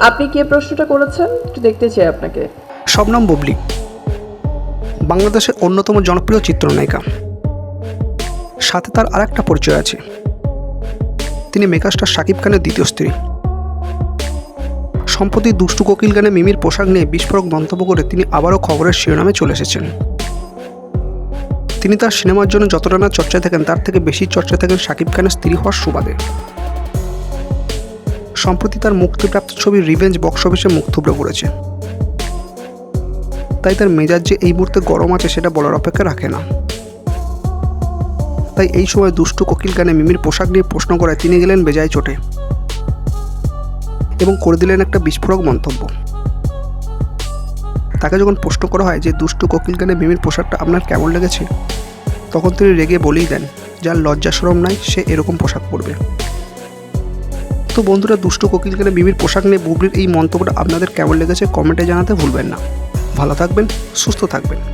আপনি কে প্রশ্নটা করেছেন? একটু দেখতে চাই আপনাকে। শবনম বুবলি, বাংলাদেশের অন্যতম জনপ্রিয় চিত্রনায়িকা। সাথে তার আরেকটা পরিচয় আছে। তিনি মেগাস্টার শাকিব খানের দ্বিতীয় স্ত্রী। সম্প্রতি দুষ্টু কোকিল গানে মিমির পোশাক নিয়ে বিস্ফোরক মন্তব্য করে তিনি আবারও খবরের শিরোনামে চলে এসেছেন। তিনি তার সিনেমার জন্য যতটা না চর্চায় থাকেন, তার থেকে বেশি চর্চায় থাকেন শাকিব খানের স্ত্রী হওয়ার সুবাদে। সম্প্রতি তার মুক্তিপ্রাপ্ত ছবি রিভেঞ্জ বক্স অফিসে মুখ থুবড়ে পড়েছে। তাই তার মেজাজ যে এই মুহূর্তে গরম আছে সেটা বলার অপেক্ষা রাখে না। তাই এই সময় দুষ্টু কোকিল গানে মিমির পোশাক নিয়ে প্রশ্ন করায় তিনি গেলেন বেজায় চোটে এবং করে দিলেন একটা বিস্ফোরক মন্তব্য। তাকে যখন প্রশ্ন করা হয় যে, দুষ্টু কোকিল গানে মিমির পোশাকটা আপনার কেমন লেগেছে? তখন তিনি রেগে বলেই দেন, যার লজ্জা সরম নাই, সে এরকম পোশাক পরবে। তো বন্ধুরা, দুষ্ট কোকিল গেলে বিবির পোশাক নিয়ে বুবলির এই মন্তব্যটা আপনাদের কেমন লেগেছে কমেন্টে জানাতে ভুলবেন না। ভালো থাকবেন, সুস্থ থাকবেন।